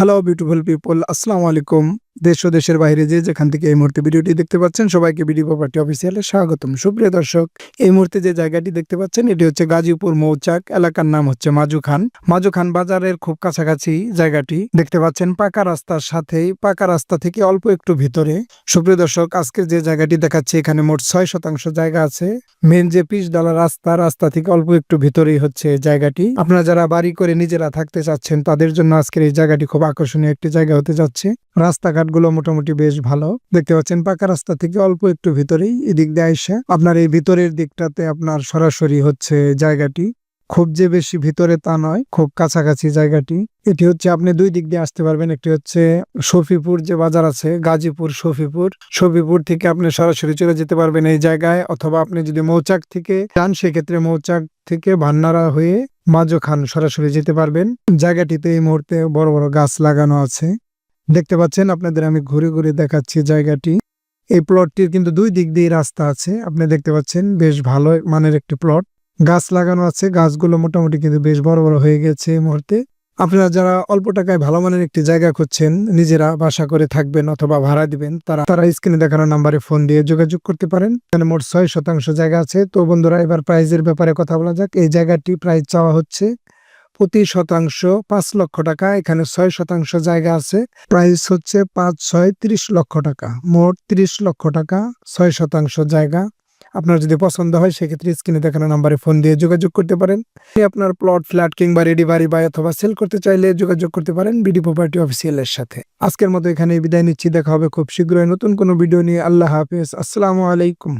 Hello beautiful people আসসালামু আলাইকুম দেশ ও দেশের বাইরে যে যেখান থেকে এই মুহূর্তে ভিডিওটি দেখতে পাচ্ছেন, সবাইকে বিডি প্রপার্টি অফিসিয়ালে স্বাগতম। সুপ্রিয় দর্শক, এই মুহূর্তে যে জায়গাটি দেখতে পাচ্ছেন, এটি হচ্ছে গাজীপুর মৌচাক এলাকার নাম হচ্ছে মাজু খান। মাজু খান বাজারের খুব কাছাকাছি জায়গাটি দেখতে পাচ্ছেন, পাকা রাস্তার সাথেই, পাকা রাস্তা থেকে অল্প একটু ভিতরে। সুপ্রিয় দর্শক আজকে যে জায়গাটি দেখাচ্ছে, এখানে মোট ছয় শতাংশ জায়গা আছে। মেন যে পিচ ডালা রাস্তা রাস্তা থেকে অল্প একটু ভিতরেই হচ্ছে জায়গাটি। আপনারা যারা বাড়ি করে নিজেরা থাকতে চাচ্ছেন, তাদের জন্য আজকের এই জায়গাটি খুব আকর্ষণীয় একটি জায়গা হতে যাচ্ছে। রাস্তাঘাটগুলো মোটামুটি বেশ ভালো। দেখতে পাচ্ছেন পাকা রাস্তা থেকে অল্প একটু ভিতরেই এদিক দিয়ে আইসা আপনার এই ভিতরের দিকটাতে আপনার সরাসরি হচ্ছে জায়গাটি। খুব যে বেশি ভিতরে তা নয়, খুব কাছাকাছি জায়গাটি। এটি হচ্ছে আপনি দুই দিক দিয়ে আসতে পারবেন, একটি হচ্ছে শফিপুর যে বাজার আছে, গাজীপুর, শফিপুর। শফিপুর থেকে আপনি সরাসরি চলে যেতে পারবেন এই জায়গায়, অথবা আপনি যদি মৌচাক থেকে যান, সেক্ষেত্রে মৌচাক থেকে ভান্নারা হয়ে মাজো খান সরাসরি যেতে পারবেন। জায়গাটিতে এই মুহূর্তে বড় বড় গাছ লাগানো আছে। দেখতে পাচ্ছেন, আপনাদের আমি ঘুরে ঘুরে দেখাচ্ছি জায়গাটি। এই প্লটটির কিন্তু দুই দিক দিয়ে রাস্তা আছে, আপনি দেখতে পাচ্ছেন, বেশ ভালো মানের একটি প্লট গাছ লাগানো আছে, গাছগুলো মোটামুটি কিন্তু বেশ বড় বড় হয়ে গেছে এই মুহূর্তে। আপনারা যারা অল্প টাকায় ভালো মানের একটি জায়গা খুঁজছেন, নিজেরা বাসা করে থাকবেন অথবা ভাড়া দিবেন, তারা তারা স্ক্রিনে দেখানো নাম্বারে ফোন দিয়ে যোগাযোগ করতে পারেন। এখানে মোট ছয় শতাংশ জায়গা আছে। তো বন্ধুরা, এবার প্রাইজের ব্যাপারে কথা বলা যাক। এই জায়গাটি প্রাইস চাওয়া হচ্ছে প্রতি শতাংশ পাঁচ লক্ষ টাকা, এখানে ছয় শতাংশ জায়গা আছে। প্রাইস হচ্ছে পাঁচ, ছয়, ত্রিশ লক্ষ টাকা। মোট ত্রিশ লক্ষ টাকা, ছয় শতাংশ জায়গা। আপনার যদি পছন্দ হয়, সেক্ষেত্রে স্ক্রিনে দেখানো নাম্বারে ফোন দিয়ে যোগাযোগ করতে পারেন। আপনি আপনার প্লট ফ্ল্যাট কিংবা রেডি বাড়ি বা অথবা সেল করতে চাইলে যোগাযোগ করতে পারেন বিডি প্রপার্টি অফিসিয়ালের সাথে। আজকের মতো এখানে বিদায় নিচ্ছি। দেখা হবে খুব শীঘ্রই নতুন কোনো ভিডিও নিয়ে। আল্লাহ হাফেজ। আসসালামু আলাইকুম।